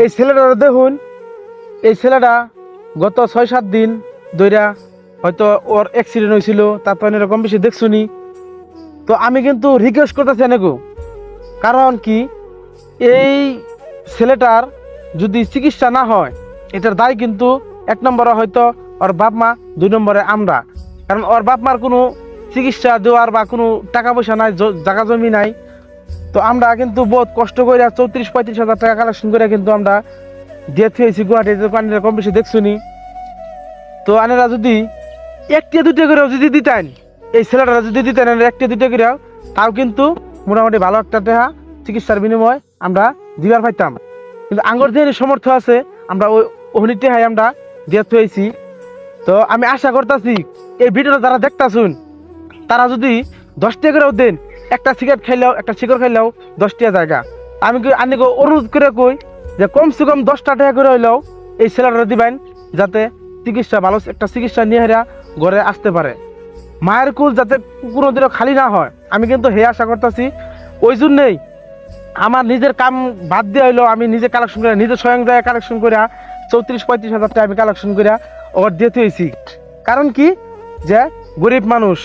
এই ছেলেটা দেখুন, এই ছেলেটা গত ছয় সাত দিন দইরা হয়তো ওর অ্যাক্সিডেন্ট হয়েছিল তারপর এরকম বেশি দেখছুনি। তো আমি কিন্তু রিকোয়েস্ট করতেছি এনেকো। কারণ কি? এই ছেলেটার যদি চিকিৎসা না হয়, এটার দায় কিন্তু এক নম্বরে হয়তো ওর বাপ মা, দুই নম্বরে আমরা। কারণ ওর বাপ মার কোনো চিকিৎসা দেওয়ার বা কোনো টাকা পয়সা নাই জায়গা জমি নাই। তো আমরা কিন্তু বহুত কষ্ট করে চৌত্রিশ, পঁয়ত্রিশ হাজার টাকা কালেকশন করে কিন্তু আমরা দিয়ে থুয়েছি গুয়াহাটিতে পানিটা কম বেশি, দেখছুনি? তো আনেরা যদি একটা দুটো করেও যদি দিতেন, এই ছেলেটারা যদি দিতেন একটা দুটো করেও তাও কিন্তু মোটামুটি ভালো একটা দেহা চিকিৎসার বিনিময় আমরা দিবার পাইতাম। কিন্তু আঙ্গর যে সমর্থ আছে, আমরা ওই ওহনি টেহাই আমরা দিয়ে থুয়েছি। তো আমি আশা করতেছি, এই ভিডিওটা যারা দেখতাছুন, তারা যদি দশ টাকা করেও দেন একটা সিগারেট খাইলেও একটা শিকড় খাইলেও দশ জায়গা। আমি আনি অনুরোধ করে কই যে কমসে কম দশটা টাকা করে হইলেও এই ছেলেটা দিবেন যাতে চিকিৎসা ভালো একটা চিকিৎসা নিয়ে হেরা ঘরে আসতে পারে। মায়ের কুল যাতে কোনোদিনও খালি না হয়, আমি কিন্তু হে আশা করতেছি। ওই জন্যেই আমার নিজের কাম বাদ দিয়ে হইল, আমি নিজে কালেকশন করে, নিজে স্বয়ং যায় কালেকশন করে চৌত্রিশ, পঁয়ত্রিশ হাজার টাকা আমি কালেকশন করে ওর দিয়ে হয়েছি কারণ কি? যে গরিব মানুষ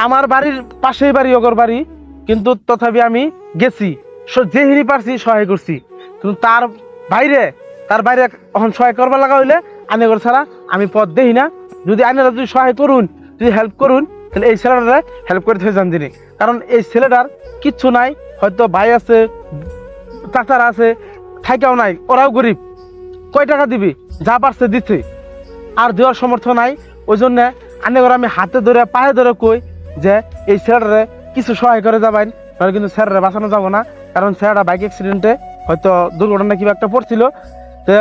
আমার বাড়ির পাশেই বাড়ি, ওগর বাড়ি। কিন্তু তথাপি আমি গেছি। স- যে হিনি পারছি, সহায় করছি। কিন্তু তার বাইরে তার বাইরে এখন সহায় করবার লাগা হইলে আনে করে ছাড়া আমি পথ দেখি না। যদি আনেরা যদি সহায় করুন, যদি হেল্প করুন, তাহলে এই ছেলেটারে হেল্প করে থেকে যান যিনি কারণ এই ছেলেটার কিচ্ছু নাই, হয়তো ভাই আছে, চাচারা আছে, থাইকাও নাই, ওরাও গরিব। কয় টাকা দিবি? যা পারছে দিচ্ছে আর দেওয়ার সমর্থ নাই। ওই জন্যে আনে করে আমি হাতে ধরে, পায়ে ধরে কই যে এই ছেলেটারে কিছু সহায় করে যাবেন, তাহলে কিন্তু স্যাররা বাঁচানো যাব না। কারণ স্যাররা বাইক অ্যাক্সিডেন্টে হয়তো দুর্ঘটনা কিবা একটা পড়ছিল। তো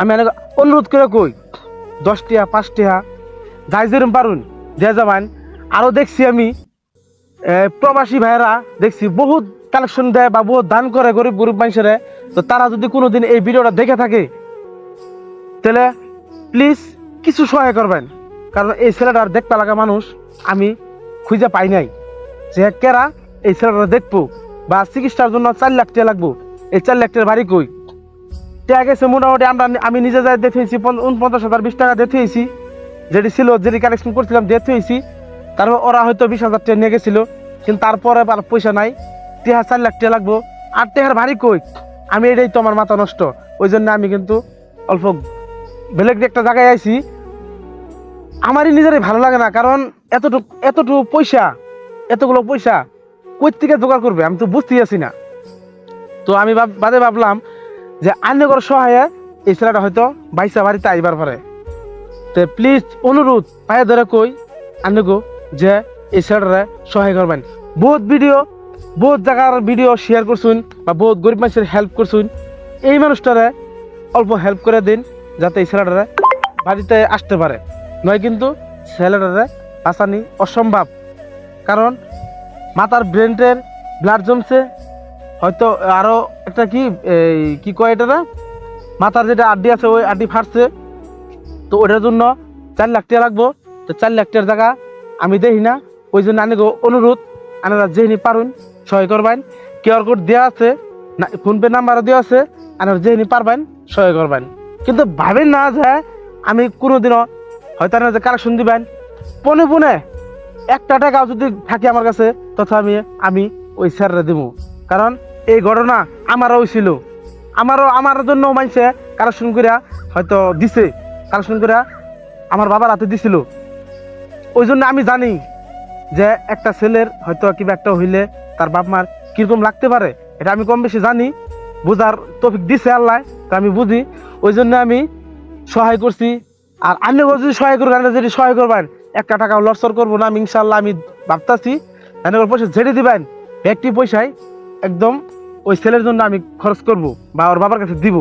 আমি অনেক অনুরোধ করে কই দশ টিয়া পাঁচ টিয়া যাই যেরম পারুন যে যাবেন। আরও দেখছি আমি প্রবাসী ভাইয়েরা দেখছি বহুত কালেকশন দেয় বা বহুত দান করে গরিব গরিব মানুষের। তো তারা যদি কোনোদিন এই ভিডিওটা দেখে থাকে, তাহলে প্লিজ কিছু সহায় করবেন। কারণ এই ছেলেটার দেখতে লাগা মানুষ আমি খুঁজে পাই নাই। যে কেরা এই ছেলেটা দেখব বা চিকিৎসার জন্য চার লাখ টাকা লাগবো। এই চার লাখ টাকার বাড়ি কই? টাকা গেছে মোটামুটি আমরা আমি নিজে যাই দেখেছি উনপঞ্চাশ হাজার, বিশ টাকা দেখেছি যেটি ছিল, যেটি কালেকশন করছিলাম দেখেছি তারপর ওরা হয়তো বিশ হাজার টাকা নিয়ে গেছিল, কিন্তু তারপরে আর পয়সা নাই। টেহা চার লাখ টাকা লাগবো। আর টেহার ভারী কই? আমি এটাই তো আমার মাথা নষ্ট। ওই জন্য আমি কিন্তু অল্প বেলেগ একটা জায়গায় আইছি। আমারই নিজেরই ভালো লাগে না, কারণ এতটুকু এতটুকু পয়সা, এতগুলো পয়সা কই থেকে জোগাড় করবে, আমি তো বুঝতেই আছি না। তো আমি বাদে ভাবলাম যে আন্যগর সহায়ে এই ছেলেটা হয়তো বাইসা বাড়িতে আইবার পারে। তো প্লিজ অনুরোধ, পায়ে ধরে কই আন্যগো যে এই ছেলেটারে সহায় করবেন। বহুত ভিডিও বহুত জায়গার ভিডিও শেয়ার করছুন বা বহুত গরিব মানুষের হেল্প করছুন। এই মানুষটারে অল্প হেল্প করে দিন, যাতে এই ছেলেটারে বাড়িতে আসতে পারে। নয় কিন্তু ছেলেটারে বাঁচানি অসম্ভব। কারণ মাথার ব্রেনের ব্লাড জমছে, হয়তো আরও একটা কি, এই, কি কয় এটা মাথার যেটা আড্ডি আছে, ওই আড্ডি ফাটছে। তো ওটার জন্য চার লাখ টাকা লাগবো। তো চার লাখ টাকার জায়গা আমি দেখি না। ওই জন্য আনিগো অনুরোধ আনারা যেহিনি পারুন সহায় করবেন। কিউআর কোড দেওয়া আছে, না, ফোনপে নাম্বারও দেওয়া আছে আনারা যেহিনি পারবেন সহায় করবেন। কিন্তু ভাবেন না যে আমি কোনোদিনও হয়তো আপনারা যে কালেকশন দিবেন, পনে পনে একটা টাকাও যদি থাকে আমার কাছে তথা আমি আমি ওই স্যাররে দিব। কারণ এই ঘটনা আমারও হয়েছিল আমারও, আমার জন্য মানছে কালেকশন করিয়া হয়তো দিছে। কালেকশন করিয়া আমার বাবার হাতে দিছিল। ওই জন্য আমি জানি যে একটা ছেলের হয়তো কিবা একটা হইলে তার বাপ মার কীরকম লাগতে পারে। এটা আমি কম বেশি জানি। বুঝার তফিক দিছে আল্লাহ, তা আমি বুঝি। ওই জন্য আমি সহায় করছি আর আন্য যদি সহায় করবেন, আপনি যদি সহায় করবেন, একটা টাকা লসর করব না, আমি ইনশাল্লাহ আমি ভাবতাছি এনে পয়সা ঝেড়ে দিবেন, একটি পয়সায় একদম ওই ছেলের জন্য আমি খরচ করব বা ওর বাবার কাছে দিব।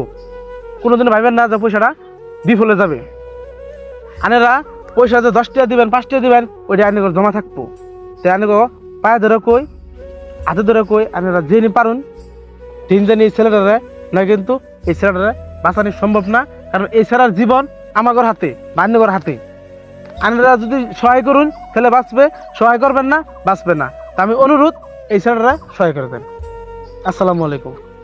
কোনোদিন ভাবেন না যে পয়সাটা বিফলে যাবে। আনেরা পয়সা যে দশ টাকা দিবেন, পাঁচ টাকা দিবেন, ওইটা আনে জমা থাকব। তাই আনে পায়ে ধরে কই, হাতে ধরে কই, আনেরা জেনে পারুন জানি এই ছেলেটারে নয় কিন্তু এই ছেলেটারে বাঁচানো সম্ভব না, কারণ এই ছেলের জীবন আমাগর হাতে, বান্যগর হাতে। আনারা যদি সহায় করুন, তাহলে বাঁচবে, সহায় করবেন না, বাঁচবে না। তা আমি অনুরোধ, এই ছেলেরা সহায় করে দেন আসসালামু আলাইকুম।